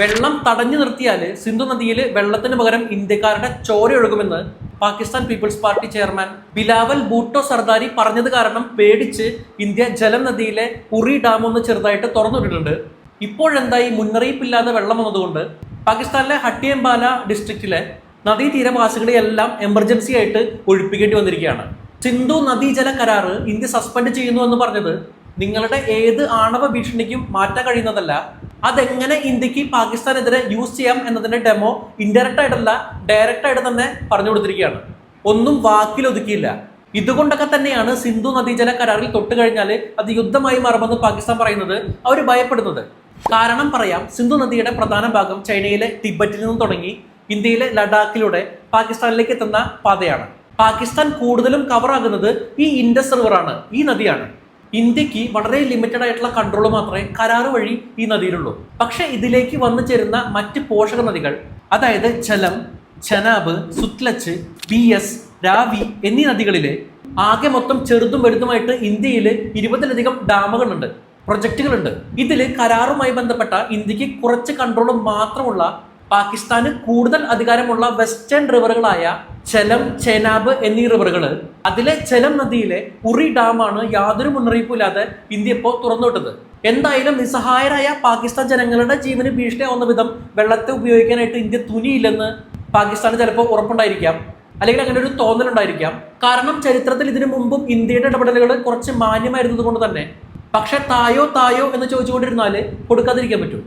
വെള്ളം തടഞ്ഞു നിർത്തിയാൽ സിന്ധു നദിയിൽ വെള്ളത്തിന് പകരം ഇന്ത്യക്കാരുടെ ചോര ഒഴുകുമെന്ന് Pakistan People's Party chairman Bilawal Bhutto Zardari പറഞ്ഞത് കാരണം പേടിച്ച് ഇന്ത്യ ജലം നദിയിലെ ഉറി ഡാം ഒന്ന് ചെറുതായിട്ട് തുറന്നുവിട്ടിട്ടുണ്ട് ഇപ്പോഴെന്തായി? മുന്നറിയിപ്പില്ലാതെ വെള്ളം വന്നതുകൊണ്ട് പാകിസ്ഥാനിലെ ഹട്ടിയംബാല ഡിസ്ട്രിക്റ്റിലെ നദീതീരവാസികളെ എല്ലാം എമർജൻസി ആയിട്ട് ഒഴിപ്പിക്കേണ്ടി വന്നിരിക്കുകയാണ്. സിന്ധു നദീജല കരാറ് ഇന്ത്യ സസ്പെൻഡ് ചെയ്യുന്നു എന്ന് പറഞ്ഞത് നിങ്ങളുടെ ഏത് ആണവ ഭീഷണിക്കും മാറ്റാൻ കഴിയുന്നതല്ല അതെങ്ങനെ ഇന്ത്യയ്ക്ക് പാകിസ്ഥാനെതിരെ യൂസ് ചെയ്യാം എന്നതിന്റെ ഡെമോ ഇൻഡയറക്റ്റ് ആയിട്ടല്ല ഡയറക്റ്റ് ആയിട്ട് തന്നെ പറഞ്ഞു കൊടുത്തിരിക്കുകയാണ്. ഒന്നും വാക്കിൽ ഒതുക്കിയില്ല. ഇതുകൊണ്ടൊക്കെ തന്നെയാണ് സിന്ധു നദീജല കരാറിൽ തൊട്ട് കഴിഞ്ഞാൽ അത് യുദ്ധമായി മാറുമെന്ന് പാകിസ്ഥാൻ പറയുന്നത് അവർ ഭയപ്പെടുന്നത്. കാരണം പറയാം സിന്ധു നദിയുടെ പ്രധാന ഭാഗം ചൈനയിലെ ടിബറ്റിൽ നിന്ന് തുടങ്ങി ഇന്ത്യയിലെ ലഡാക്കിലൂടെ പാകിസ്ഥാനിലേക്ക് എത്തുന്ന പാതയാണ്. പാകിസ്ഥാൻ കൂടുതലും കവർ ആകുന്നത് ഈ ഇൻഡസ് റിവറാണ് ഈ നദിയാണ്. ഇന്ത്യയ്ക്ക് വളരെ ലിമിറ്റഡ് ആയിട്ടുള്ള കൺട്രോൾ മാത്രമേ കരാറ് വഴി ഈ നദിയിലുള്ളൂ. പക്ഷേ ഇതിലേക്ക് വന്നു ചേരുന്ന മറ്റ് പോഷക നദികൾ അതായത് ചലം ചനാബ് സുത്ലച്ച് ബി എസ് രാവി എന്നീ നദികളിലെ ആകെ മൊത്തം ചെറുതും വലുതുമായിട്ട് ഇന്ത്യയിൽ ഇരുപതിലധികം ഡാമുകളുണ്ട് പ്രൊജക്റ്റുകളുണ്ട് ഇതിൽ കരാറുമായി ബന്ധപ്പെട്ട ഇന്ത്യയ്ക്ക് കുറച്ച് കൺട്രോൾ മാത്രമുള്ള പാകിസ്ഥാന് കൂടുതൽ അധികാരമുള്ള വെസ്റ്റേൺ റിവറുകളായ ചെലം ചേനാബ് എന്നീ റിവറുകൾ അതിലെ ചെലം നദിയിലെ ഉറി ഡാമാണ് യാതൊരു മുന്നറിയിപ്പും ഇല്ലാതെ ഇന്ത്യ ഇപ്പോൾ തുറന്നുവിട്ടത്. എന്തായാലും നിസ്സഹായരായ പാകിസ്ഥാൻ ജനങ്ങളുടെ ജീവന് ഭീഷണിയാവുന്ന വിധം വെള്ളത്തെ ഉപയോഗിക്കാനായിട്ട് ഇന്ത്യ തുനിയില്ലെന്ന് പാകിസ്ഥാന് ചിലപ്പോൾ ഉറപ്പുണ്ടായിരിക്കാം. അല്ലെങ്കിൽ അങ്ങനെ ഒരു തോന്നലുണ്ടായിരിക്കാം. കാരണം ചരിത്രത്തിൽ ഇതിനു മുമ്പും ഇന്ത്യയുടെ ഇടപെടലുകൾ കുറച്ച് മാന്യമായിരുന്നതുകൊണ്ട് തന്നെ. പക്ഷെ തായോ തായോ എന്ന് ചോദിച്ചുകൊണ്ടിരുന്നാൽ കൊടുക്കാതിരിക്കാൻ പറ്റും.